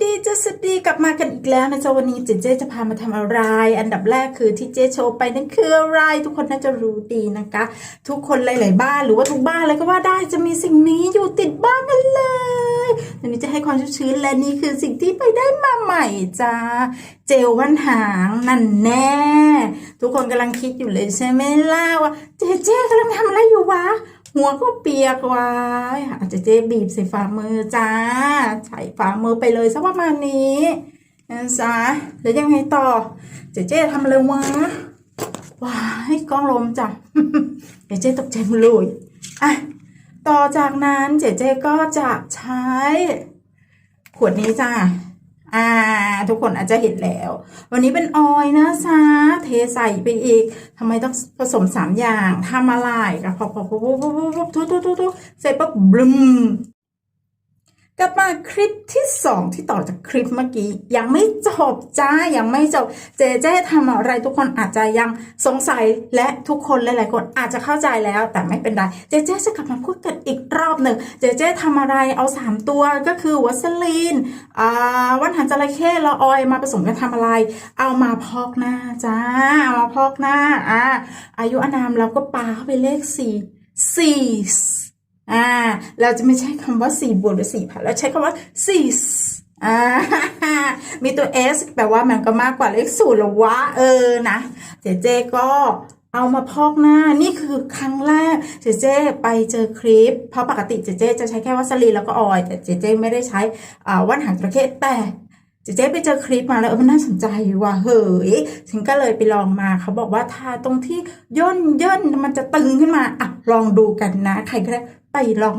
จะสวัสดีกลับมากันอีกแล้วนะจ๊ะวันนี้เจเจจะพามาทำอะไร อันดับแรกคือที่เจโชว์ไปนั่นคืออะไร ทุกคนน่าจะรู้ดีนะคะ ทุกคนหลาย ๆ บ้านหรือว่าทุกบ้านเลยก็ว่าได้จะมีสิ่งนี้อยู่ติดบ้านกันเลยอันนี้จะให้ความชื้นและนี่คือสิ่งที่ไปได้มาใหม่จ้าเจลว่านหางนั่นแน่ ทุกคนกำลังคิดอยู่เลยใช่ไหมล่ะว่าเจเจกำลังทำอะไรอยู่วะ หัวก็เปียกไว้อาจจะเจ๊บีบใส่ฝ่ามือจ้า ใส่ฝ่ามือไปเลยสักประมาณนี้นะจ๊ะแล้วยังไงต่อ เจเจ๊ทำอะไรวะว้ายกล้องลมจ้ะเจ๊เจตกใจมดเลยอะต่อจากนั้นเจ๊เจก็จะใช้ ขวดนี้จ้าอ่า ทุกคนอาจจะเห็นแล้ว วันนี้เป็นออยนะจ๊ะ ใส่ไปอีกทำไมต้องผสมสามอย่างทำอะไรกับพอพอพอพอพอพอพอทุทุทุทุเสร็จปั๊บบลึม กลับมาคลิปที่สองที่ต่อจากคลิปเมื่อกี้ ยังไม่จบจ้ายังไม่จบเจเจทำอะไรทุกคนอาจจะยังสงสัยและทุกคนหลายๆคนอาจจะเข้าใจแล้ว แต่ไม่เป็นไรเจเจจะกลับมาพูดกันอีกรอบหนึ่งเจเจทำอะไรเอาสามตัวก็คือวัสลีนอ่าวันหันจระเข้ละออยมาผสมกันทำอะไร เอามาพอกหน้าจ้าเอามาพอกหน้าอ่าอายุอานามเราก็ปาเข้าไปเลขสี่สี่ อ่า เราจะไม่ใช้คำว่าสี่บวกหรือสี่พันเราใช้คำว่าสี่อ่ามีตัว s แปลว่ามันก็มากกว่าเลขศูนย์หรอวะเออนะเจเจก็เอามาพอกหน้านี่คือครั้งแรกเจเจไปเจอคลิป เพราะปกติเจเจจะใช้แค่วัสลีนแล้วก็ออย แต่เจเจไม่ได้ใช้อ่าว่านหางจระเข้แต่เจ๊ไปเจอคลิปมาแล้วเออมันน่าสนใจว่ะเฮ้ยฉันก็เลยไปลองมาเขาบอกว่าทาตรงที่ย่นย่นมันจะตึงขึ้นมาอะลองดูกันนะ ใครก็ได้ ไปลอง